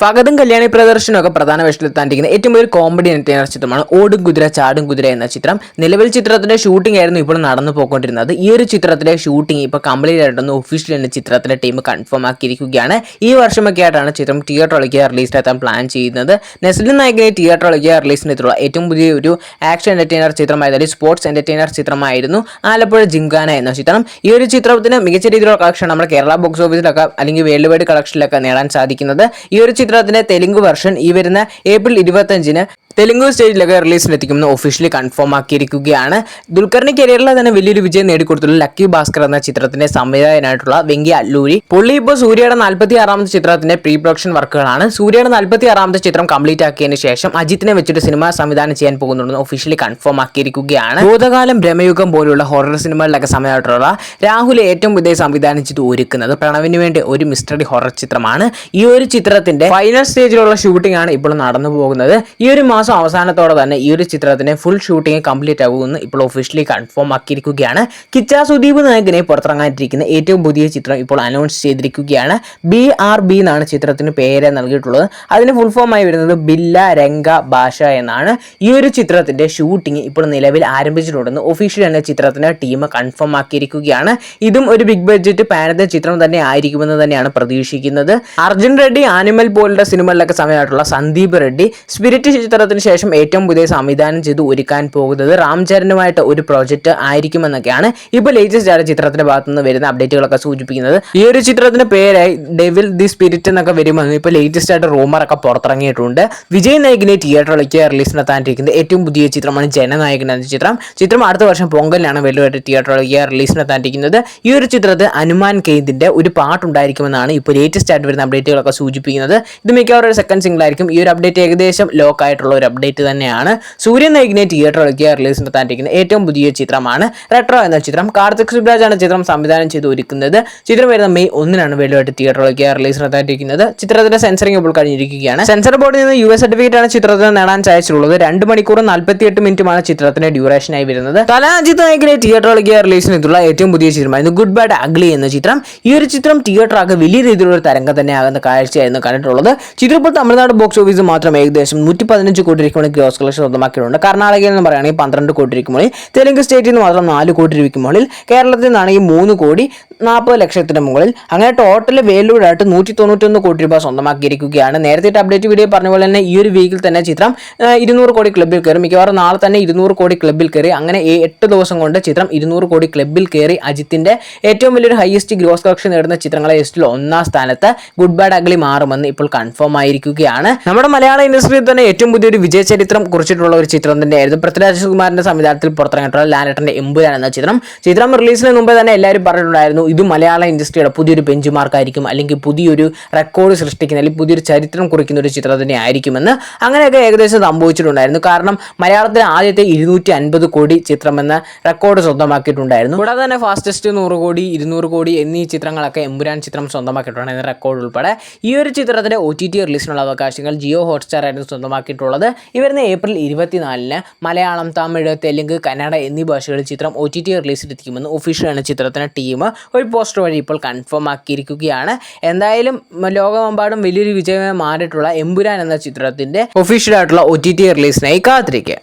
ഫഗതും കല്യാണി പ്രദർശനമൊക്കെ പ്രധാന വേഷത്തിലെത്താണ്ടിരിക്കുന്ന ഏറ്റവും വലിയ കോമഡി എന്റർടൈനർ ചിത്രമാണ് ഓടും കുതിര ചാടും കുതിര എന്ന ചിത്രം. നിലവിൽ ചിത്രത്തിന്റെ ഷൂട്ടിംഗ് ആയിരുന്നു ഇപ്പോൾ നടന്നു പോയിക്കൊണ്ടിരുന്നത്. ഈ ഒരു ചിത്രത്തിലെ ഷൂട്ടിംഗ് ഇപ്പോൾ കംപ്ലീറ്റ് ആയിട്ടൊന്ന് ഒഫീഷ്യൽ എന്ന ചിത്രത്തിലെ ടീം കൺഫേം ആക്കിയിരിക്കുകയാണ്. ഈ വർഷമൊക്കെ ആയിട്ടാണ് ചിത്രം തിയേറ്ററിലേക്ക് റിലീസിനെത്താൻ പ്ലാൻ ചെയ്യുന്നത്. നെസ്ലിൻ നായകനെ തിയേറ്ററിലേക്ക് റിലീസിനെത്തുള്ള ഏറ്റവും പുതിയ ഒരു ആക്ഷൻ എന്റർടൈനർ ചിത്രമായത് സ്പോർട്സ് എന്റർടൈനർ ചിത്രമായിരുന്നു ആലപ്പുഴ ജിംഖാന എന്ന ചിത്രം. ഈ ഒരു ചിത്രത്തിന് മികച്ച രീതിയിലുള്ള കളക്ഷൻ നമ്മുടെ കേരള ബോക്സ് ഓഫീസിലൊക്കെ അല്ലെങ്കിൽ വേൾഡ് വൈഡ് കളക്ഷനിലൊക്കെ നേടാൻ സാധിക്കുന്നത്. ഈ ഒരു ചിത്രത്തിന്റെ തെലുങ്ക് വെർഷൻ ഈ വരുന്ന ഏപ്രിൽ ഇരുപത്തഞ്ചിന് തെലുങ്ക് സ്റ്റേജിലൊക്കെ റിലീസിനെത്തിക്കുമെന്ന് ഒഫീഷ്യലി കൺഫേം ആക്കിയിരിക്കുകയാണ്. ദുൽഖറിന്റെ കരിയറിൽ തന്നെ വലിയൊരു വിജയം നേടിക്കൊടുത്തുള്ള ലക്കി ഭാസ്കർ എന്ന ചിത്രത്തിന്റെ സംവിധായകനായിട്ടുള്ള വെങ്കി അല്ലൂരി. പുള്ളി ഇപ്പോൾ സൂര്യയുടെ നാൽപ്പത്തി ആറാമത്തെ ചിത്രത്തിന്റെ പ്രീ പ്രൊഡക്ഷൻ വർക്കുകളാണ് സൂര്യയുടെ നാൽപ്പത്തി ആറാമത്തെ ചിത്രം കംപ്ലീറ്റ് ആക്കിയതിനു ശേഷം അജിത്തിനെ വെച്ചിട്ട് സിനിമ സംവിധാനം ചെയ്യാൻ പോകുന്നുണ്ടെന്ന് ഒഫീഷ്യലി കൺഫേം ആക്കിയിരിക്കുകയാണ്. ഭൂതകാലം ബ്രഹ്മയുഗം പോലുള്ള ഹൊറർ സിനിമകളിലൊക്കെ സമയമായിട്ടുള്ള രാഹുൽ ഏറ്റവും പുതിയ സംവിധാനം ചെയ്ത് ഒരുക്കുന്നത് പ്രണവിന് വേണ്ടി ഒരു മിസ്റ്ററി ഹൊറർ ചിത്രമാണ്. ഈ ഒരു ചിത്രത്തിന്റെ ഫൈനൽ സ്റ്റേജിലുള്ള ഷൂട്ടിംഗ് ആണ് ഇപ്പോൾ നടന്നു പോകുന്നത്. ഈ ഒരു മാസം അവസാനത്തോടെ തന്നെ ഈ ഒരു ചിത്രത്തിന്റെ ഫുൾ ഷൂട്ടിംഗ് കംപ്ലീറ്റ് ആകുമെന്ന് ഇപ്പോൾ ഒഫീഷ്യലി കൺഫേം ആക്കിയിരിക്കുകയാണ്. കിച്ച സുദീപ് നായകനെ പുറത്തിറങ്ങാനിരിക്കുന്ന ഏറ്റവും പുതിയ ചിത്രം ഇപ്പോൾ അനൗൺസ് ചെയ്തിരിക്കുകയാണ്. ബി ആർ ബി എന്നാണ് ചിത്രത്തിന് പേര് നൽകിയിട്ടുള്ളത്. അതിന് ഫുൾ ഫോം ആയി വരുന്നത് ബില്ല രംഗ ഭാഷ എന്നാണ്. ഈ ഒരു ചിത്രത്തിന്റെ ഷൂട്ടിംഗ് ഇപ്പോൾ നിലവിൽ ആരംഭിച്ചിട്ടുണ്ടെന്ന് ഒഫീഷ്യൽ തന്നെ ചിത്രത്തിന്റെ ടീം കൺഫേം ആക്കിയിരിക്കുകയാണ്. ഇതും ഒരു ബിഗ് ബഡ്ജറ്റ് പാനത്തെ ചിത്രം തന്നെ ആയിരിക്കുമെന്ന് തന്നെയാണ് പ്രതീക്ഷിക്കുന്നത്. അർജുൻ റെഡ്ഡി ആനിമൽ പോലുള്ള സിനിമകളിലൊക്കെ സമയമായിട്ടുള്ള സന്ദീപ് റെഡ്ഡി സ്പിരിറ്റ് ചിത്രത്തിന് ശേഷം ഏറ്റവും പുതിയ സംവിധാനം ചെയ്ത് ഒരുക്കാൻ പോകുന്നത് രാംചരനുമായിട്ട് ഒരു പ്രോജക്റ്റ് ആയിരിക്കുമെന്നൊക്കെയാണ് ഇപ്പോൾ ലേറ്റസ്റ്റ് ആയ ചിത്രത്തിന്റെ ഭാഗത്തു നിന്ന് വരുന്ന അപ്ഡേറ്റുകളൊക്കെ സൂചിപ്പിക്കുന്നത്. ഈ ഒരു ചിത്രത്തിന്റെ പേരായി ഡെവിൽ ദി സ്പിരിറ്റ് എന്നൊക്കെ വരുമെന്ന് ഇപ്പോൾ ലേറ്റസ്റ്റ് ആയിട്ട് റൂമറൊക്കെ പുറത്തിറങ്ങിയിട്ടുണ്ട്. വിജയ് നായകിനെ തിയേറ്ററിലേക്ക് റിലീസ് നടത്താനിരിക്കുന്നത് ഏറ്റവും പുതിയ ചിത്രമാണ് ജനനായകൻ എന്ന ചിത്രം. ചിത്രം അടുത്ത വർഷം പൊങ്കലിലാണ് വലുതായിട്ട് തിയേറ്ററിലേക്ക് റിലീസ് നടത്താനിരിക്കുന്നത് ഈ ഒരു ചിത്രത്തിൽ അനുമാൻ കെയ്തിന്റെ ഒരു പാട്ടുണ്ടായിരിക്കുമെന്നാണ് ഇപ്പോൾ ലേറ്റസ്റ്റ് ആയിട്ട് വരുന്ന അപ്ഡേറ്റുകളൊക്കെ സൂചിപ്പിക്കുന്നത്. ഇത് മിക്കവാറും ഒരു സെക്കൻഡ് സിംഗിൾ ആയിരിക്കും. ഈ ഒരു അപ്ഡേറ്റ് ഏകദേശം ലോക്ക് ആയിട്ടുള്ള ഒരു അപ്ഡേറ്റ് തന്നെയാണ്. സൂര്യൻ നായകിനെ തിയേറ്ററിലേക്ക് റിലീസിനെത്താനിരിക്കുന്ന ഏറ്റവും പുതിയ ചിത്രമാണ്. റെട്രോ എന്ന ചിത്രം കാർത്തിക് ആണ് ചിത്രം സംവിധാനം ചെയ്ത് ഒരുക്കുന്നത് ചിത്രം വരുന്ന മെയ് ഒന്നിനാണ് വലുതായിട്ട് തിയേറ്ററിലേക്ക് റിലീസിനെത്താനിരിക്കുന്നത് ചിത്രത്തിന്റെ സെൻസറിംഗ് ഇപ്പോൾ കഴിഞ്ഞിരിക്കുകയാണ്. സെൻസർ ബോർഡിൽ നിന്ന് യു എസ് സർട്ടിഫിക്കറ്റ് ആണ് ചിത്രത്തിന് നേടാൻ സാധിച്ചിട്ടുള്ളത്. രണ്ട് മണിക്കൂറും നാൽപ്പത്തിയെട്ട് മിനിറ്റുമാണ് ചിത്രത്തിന്റെ ഡ്യൂറേഷനായി വരുന്നത്. കലാജിത് നായകിനെ തിയേറ്ററിലേക്ക് റിലീസിനെത്തുള്ള ഏറ്റവും പുതിയ ചിത്രമായിരുന്നു ഗുഡ് ബാഡ് അഗ്ലി എന്ന ചിത്രം. ഈ ഒരു ചിത്രം തിയേറ്ററാകെ വലിയ രീതിയിലുള്ള തരംഗം തന്നെ ആകുന്ന കാഴ്ചയായിരുന്നു കണ്ടിട്ടുള്ളത്. ചിത്രം ഇപ്പോൾ തമിഴ്നാട് ബോക്സ് ഓഫീസ് മാത്രം ഏകദേശം നൂറ്റി പതിനഞ്ച് കോടി രൂപയ്ക്ക് ഗ്രോസ് കളക്ഷൻ സ്വന്തമാക്കിയിട്ടുണ്ട്. കർണാടകയിൽ നിന്ന് പറയുകയാണെങ്കിൽ പന്ത്രണ്ട് കോടി രൂപയ്ക്ക് മുകളിൽ തെലുങ്ക് സ്റ്റേറ്റിൽ നിന്ന് മാത്രം നാല് കോടി രൂപയ്ക്ക് മുകളിൽ കേരളത്തിൽ നിന്നാണെങ്കിൽ മൂന്ന് കോടി നാൽപ്പത് ലക്ഷത്തിന് മുകളിൽ. അങ്ങനെ ടോട്ടൽ വേലൂടായിട്ട് നൂറ്റി തൊണ്ണൂറ്റൊന്ന് കോടി രൂപ സ്വന്തമാക്കിയിരിക്കുകയാണ്. നേരത്തെ അപ്ഡേറ്റ് വീഡിയോ പറഞ്ഞ പോലെ തന്നെ ഈ ഒരു വീക്കിൽ തന്നെ ചിത്രം ഇരുന്നൂറ് കോടി ക്ലബിൽ കയറി മിക്കവാറും നാളെ തന്നെ ഇരുന്നൂറ് കോടി ക്ലബിൽ കയറി അങ്ങനെ എട്ട് ദിവസം കൊണ്ട് ചിത്രം ഇരുന്നൂറ് കോടി ക്ലബിൽ കയറി അജിത്തിന്റെ ഏറ്റവും വലിയൊരു ഹയസ്റ്റ് ഗ്രോസ് കളക്ഷൻ നേടുന്ന ചിത്രങ്ങളെ ലിസ്റ്റിൽ ഒന്നാം സ്ഥാനത്ത് ഗുഡ് ബാഡ് അഗ്ലി മാറുമെന്ന് ഇപ്പോൾ കൺഫേം ആയിരിക്കുകയാണ്. നമ്മുടെ മലയാള ഇൻഡസ്ട്രിയിൽ തന്നെ ഏറ്റവും പുതിയൊരു വിജയ ചരിത്രം കുറിച്ചിട്ടുള്ള ഒരു ചിത്രം തന്നെയായിരുന്നു. പൃഥ്വിരാജ് കുമാറിന്റെ സംവിധാനത്തിൽ പുറത്തിറങ്ങിയിട്ടുള്ള ലാലേട്ടന്റെ എമ്പുരാൻ എന്ന ചിത്രം. ചിത്രം റിലീസിന് മുമ്പേ തന്നെ എല്ലാവരും പറഞ്ഞിട്ടുണ്ടായിരുന്നു ഇത് മലയാള ഇൻഡസ്ട്രിയുടെ പുതിയൊരു ബെഞ്ച് മാർക്കായിരിക്കും അല്ലെങ്കിൽ പുതിയൊരു റെക്കോർഡ് സൃഷ്ടിക്കുന്ന അല്ലെങ്കിൽ പുതിയൊരു ചരിത്രം കുറിക്കുന്ന ഒരു ചിത്രം തന്നെ ആയിരിക്കുമെന്ന് അങ്ങനെയൊക്കെ ഏകദേശം സംഭവിച്ചിട്ടുണ്ടായിരുന്നു. കാരണം മലയാളത്തിൽ ആദ്യത്തെ ഇരുന്നൂറ്റി അൻപത് കോടി ചിത്രമെന്ന റെക്കോർഡ് സ്വന്തമാക്കിയിട്ടുണ്ടായിരുന്നു. കൂടാതെ തന്നെ ഫാസ്റ്റസ്റ്റ് നൂറ് കോടി ഇരുന്നൂറ് കോടി എന്നീ ചിത്രങ്ങളൊക്കെ എമ്പുരാൻ ചിത്രം സ്വന്തമാക്കിയിട്ടുണ്ടായിരുന്നു റെക്കോർഡ് ഉൾപ്പെടെ. ഈ ഒരു ചിത്രത്തിന്റെ ഒ ടി ടി റിലീസിനുള്ള അവകാശങ്ങൾ ജിയോ ഹോട്ട്സ്റ്റാർ ആയിരുന്നു സ്വന്തമാക്കിയിട്ടുള്ളത്. ഈ ഏപ്രിൽ ഇരുപത്തിനാലിന് മലയാളം തമിഴ് തെലുങ്ക് കന്നഡ എന്നീ ഭാഷകളിൽ ചിത്രം ഒ ടി ടി റിലീസിലെത്തിക്കുമെന്ന് ഒഫീഷ്യലാണ് ചിത്രത്തിന് ടീം ഒരു പോസ്റ്റർ വഴി ഇപ്പോൾ കൺഫേം ആക്കിയിരിക്കുകയാണ്. എന്തായാലും ലോകമെമ്പാടും വലിയൊരു വിജയമായി മാറിയിട്ടുള്ള എമ്പുരാൻ എന്ന ചിത്രത്തിന്റെ ഒഫീഷ്യലായിട്ടുള്ള ഒ ടി ടി റിലീസിനായി കാത്തിരിക്കുക